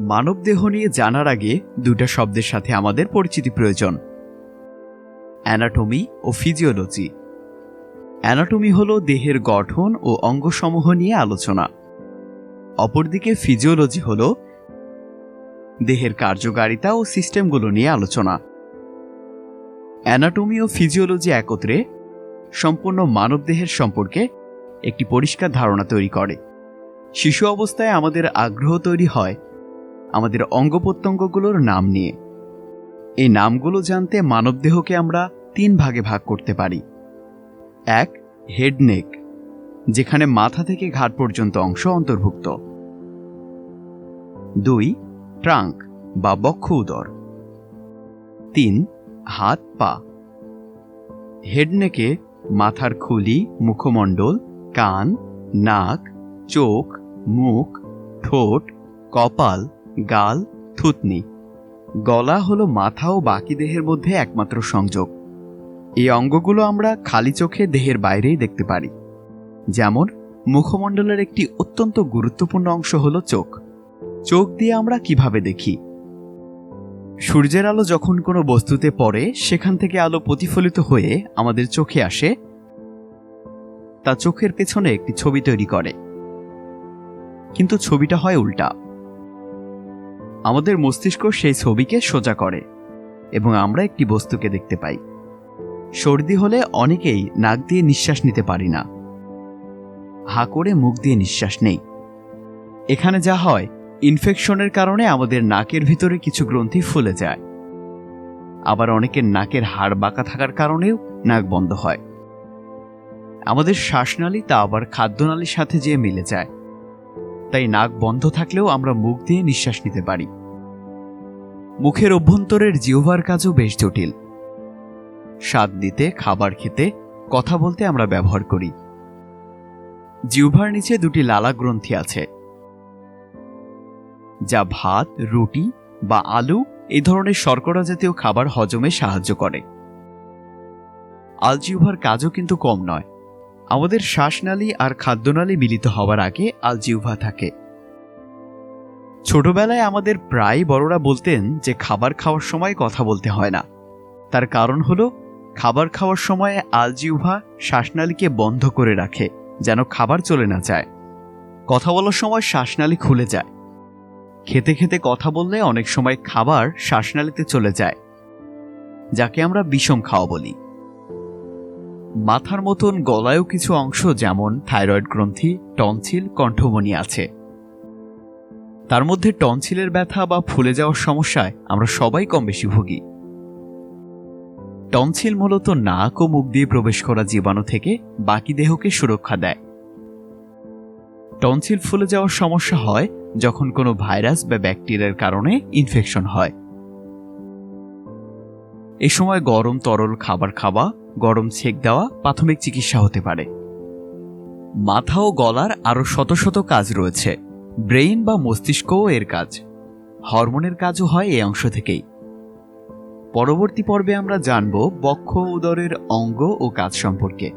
মানবদেহ নিয়ে জানার আগে দুটা শব্দের সাথে আমাদের পরিচিতি প্রয়োজন। অ্যানাটমি ও ফিজিওলজি। অ্যানাটমি হলো দেহের গঠন ও অঙ্গসমূহ নিয়ে আলোচনা। অপরদিকে ফিজিওলজি হল দেহের কার্যকারিতা ও সিস্টেমগুলো নিয়ে আলোচনা। অ্যানাটমি ও ফিজিওলজি একত্রে সম্পূর্ণ মানবদেহের সম্পর্কে একটি পরিষ্কার ধারণা তৈরি করে। শিশু অবস্থায় আমাদের আগ্রহ তৈরি হয় আমাদের অঙ্গ প্রত্যঙ্গগুলোর নাম নিয়ে। এই নামগুলো জানতে মানবদেহকে আমরা তিন ভাগে ভাগ করতে পারি। এক, হেড নেক, যেখানে মাথা থেকে ঘাট পর্যন্ত অংশ অন্তর্ভুক্ত। দুই, ট্রাঙ্ক বা বক্ষ উদর। তিন, হাত, পা। হেডনেকে মাথার খুলি, মুখমণ্ডল, কান, নাক, চোখ, মুখ, ঠোঁট, কপাল গাল, থুতনি। গলা হলো মাথা ও বাকি দেহের মধ্যে একমাত্র সংযোগ। এই অঙ্গগুলো আমরা খালি চোখে দেহের বাইরেই দেখতে পারি। যেমন, মুখমণ্ডলের একটি অত্যন্ত গুরুত্বপূর্ণ অংশ হলো চোখ। চোখ দিয়ে আমরা কীভাবে দেখি? সূর্যের আলো যখন কোনো বস্তুতে পড়ে, সেখান থেকে আলো প্রতিফলিত হয়ে আমাদের চোখে আসে। তা চোখের পেছনে একটি ছবি তৈরি করে। কিন্তু ছবিটা হয় উল্টা। আমাদের মস্তিষ্ক সেই ছবিকে সোজা করে এবং আমরা একটি বস্তুকে দেখতে পাই। সর্দি হলে অনেকেই নাক দিয়ে নিঃশ্বাস নিতে পারি না। হা করে মুখ দিয়ে নিঃশ্বাস নেই। এখানে যা হয় ইনফেকশনের কারণে আমাদের নাকের ভিতরে কিছু গ্রন্থি ফুলে যায়। আবার অনেকের নাকের হাড় বাঁকা থাকার কারণেও নাক বন্ধ হয়। আমাদের শ্বাসনালী তা আবার খাদ্যনালীর সাথে যেয়ে মিলে যায়। তাই নাক বন্ধ থাকলেও আমরা মুখ দিয়ে নিঃশ্বাস নিতে পারি। মুখের অভ্যন্তরের জিহ্বার কাজও বেশ জটিল। স্বাদ দিতে খাবার খেতে, কথা বলতে আমরা ব্যবহার করি। জিহ্বার নিচে দুটি লালা গ্রন্থি আছে। যা ভাত, রুটি বা আলু এই ধরনের শর্করা জাতীয় খাবার হজমে সাহায্য করে। আলজিউভার কাজও কিন্তু কম নয়। আমাদের শ্বাসনালী আর খাদ্যনালী মিলিত হওয়ার আগে আলজিউভা থাকে। ছোটবেলায় আমাদের প্রায় বড়রা বলতেন যে খাবার খাওয়ার সময় কথা বলতে হয় না। তার কারণ হলো, খাবার খাওয়ার সময় আলজিউভা শ্বাসনালীকে বন্ধ করে রাখে, যেন খাবার চলে না যায়। কথা বলার সময় শ্বাসনালী খুলে যায়। খেতে খেতে কথা বললে অনেক সময় খাবার শ্বাসনালীতে চলে যায়, যাকে আমরা বিষম খাওয়া বলি। মাথার মতন গলায়ও কিছু অংশ যেমন থাইরয়েড গ্রন্থি, টনসিল, কণ্ঠমণি আছে। তার মধ্যে টনসিলের ব্যথা বা ফুলে যাওয়ার সমস্যায় আমরা সবাই কম বেশি ভুগি। টনসিল মূলত নাক ও মুখ দিয়ে প্রবেশ করা জীবাণু থেকে বাকি দেহকে সুরক্ষা দেয়। টনসিল ফুলে যাওয়ার সমস্যা হয় যখন কোনো ভাইরাস বা ব্যাকটেরিয়ার কারণে ইনফেকশন হয়। এ সময় গরম তরল খাবার খাওয়া গরম ছেক দেওয়া প্রাথমিক চিকিৎসা হতে পারে। মাথা ও গলার আরও শত শত কাজ রয়েছে। ব্রেইন বা মস্তিষ্কও এর কাজ। হরমোনের কাজও হয় এই অংশ থেকেই। পরবর্তী পর্বে আমরা জানব বক্ষ উদরের অঙ্গ ও কাজ সম্পর্কে।